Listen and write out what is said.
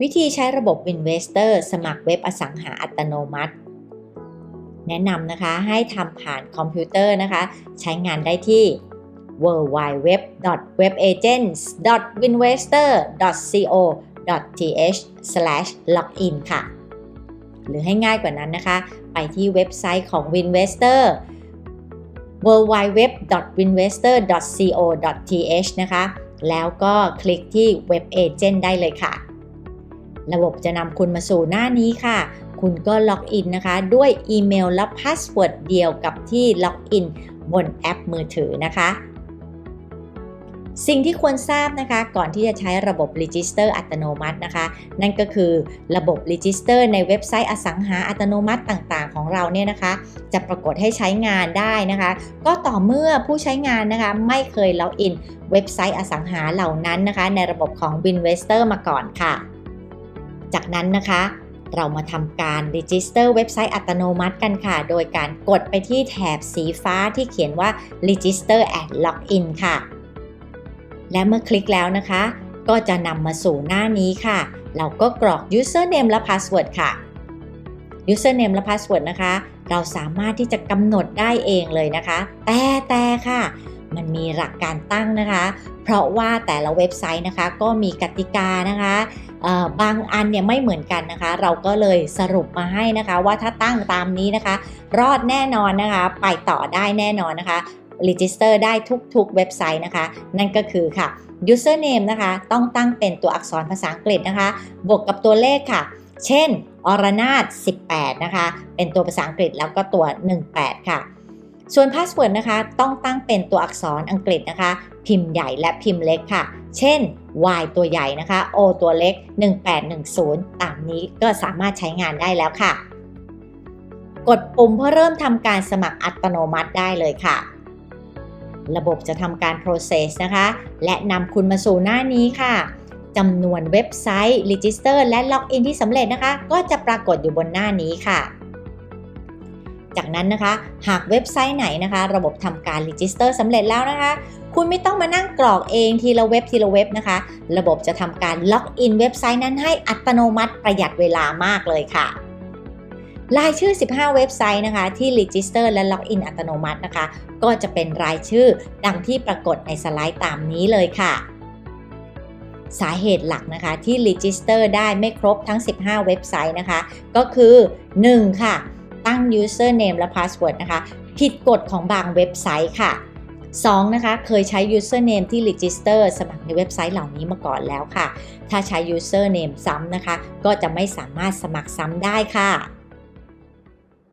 วิธีใช้ระบบ Investor สมัครเว็บอสังหาอัตโนมัติ แนะนำนะคะให้ทำผ่านคอมพิวเตอร์นะคะ ใช้งานได้ที่ www.webagents.winvestor.co.th/login ค่ะ หรือให้ง่ายกว่านั้นนะคะ ไปที่เว็บไซต์ของ Winvestor www.winvestor.co.th นะคะ แล้วก็คลิกที่ Web Agent ได้เลยค่ะ ระบบจะนำคุณมาสู่หน้านี้ค่ะ คุณก็ล็อกอินนะคะ ด้วยอีเมลและพาสเวิร์ดเดียวกับที่ล็อกอินบนแอปมือถือนะคะ สิ่งที่ควรทราบนะคะ ก่อนที่จะใช้ระบบ Register อัตโนมัตินะคะ นั่นก็คือระบบ Register ในเว็บไซต์อสังหาอัตโนมัติต่างๆ ของเราเนี่ยนะคะ จะปรากฏให้ใช้งานได้นะคะ ก็ต่อเมื่อผู้ใช้งานนะคะ ไม่เคยล็อกอินเว็บไซต์อสังหาเหล่านั้นนะคะ ในระบบของ Winvestor มาก่อนค่ะ จากนั้นนะคะ เรามาทำการ Register เว็บไซต์อัตโนมัติกันค่ะ โดยการกดไปที่แถบสีฟ้าที่เขียนว่า Register and Login ค่ะ และเมื่อคลิกแล้วนะคะ ก็จะนำมาสู่หน้านี้ค่ะ เราก็กรอก username และ password ค่ะ username และ password นะคะ เราสามารถที่จะกำหนดได้เองเลยนะคะ แต่แต่ค่ะมันมีหลักการตั้งนะคะ เพราะว่าแต่ละเว็บไซต์นะคะก็มีกติกานะคะ บางอันเนี่ยไม่เหมือนกันนะคะ เราก็เลยสรุปมาให้นะคะ ว่าถ้าตั้งตามนี้นะคะ รอดแน่นอนนะคะ ไปต่อได้แน่นอนนะคะ register ได้ทุกๆเว็บไซต์นะคะ นั่นก็คือค่ะ username นะคะ ต้องตั้งเป็นตัวอักษรภาษาอังกฤษนะคะ บวกกับตัวเลขค่ะ เช่นอรนาถ18 นะคะ เป็นตัวภาษาอังกฤษแล้วก็ตัว 18 ค่ะ ส่วน password นะคะ ต้องตั้งเป็นตัวอักษรอังกฤษนะคะ พิมพ์ใหญ่และพิมพ์เล็กค่ะ เช่น y ตัวใหญ่นะคะ o ตัวเล็ก 1810 ตามนี้ก็สามารถใช้งานได้แล้วค่ะ กดปุ่มเพื่อเริ่มทำการสมัครอัตโนมัติได้เลยค่ะ ระบบจะทำการ process นะคะ และนำคุณมาสู่หน้านี้ค่ะจำนวนเว็บไซต์ register และล็อกอินที่สำเร็จนะคะ ก็จะปรากฏอยู่บนหน้านี้ค่ะ จากนั้นนะคะ หากเว็บไซต์ไหนนะคะ ระบบทำการ register สำเร็จแล้วนะคะ คุณไม่ต้องมานั่งกรอกเองทีละเว็บทีละเว็บนะคะ ระบบจะทำการล็อกอินเว็บไซต์นั้นให้อัตโนมัติประหยัดเวลามากเลยค่ะรายชื่อ 15 เว็บไซต์นะคะ ที่ register และล็อกอินอัตโนมัตินะคะ ก็จะเป็นรายชื่อดังที่ปรากฏในสไลด์ตามนี้เลยค่ะ สาเหตุหลักนะคะที่ register ได้ไม่ครบทั้ง 15 เว็บไซต์นะคะ ก็คือ 1. ค่ะ ตั้ง username และ password นะคะ ผิดกฎของบางเว็บไซต์ค่ะ 2. นะคะ เคยใช้ username ที่ register สมัครในเว็บไซต์เหล่านี้มาก่อนแล้วค่ะ ถ้าใช้ username ซ้ำนะคะ ก็จะไม่สามารถสมัครซ้ำได้ค่ะ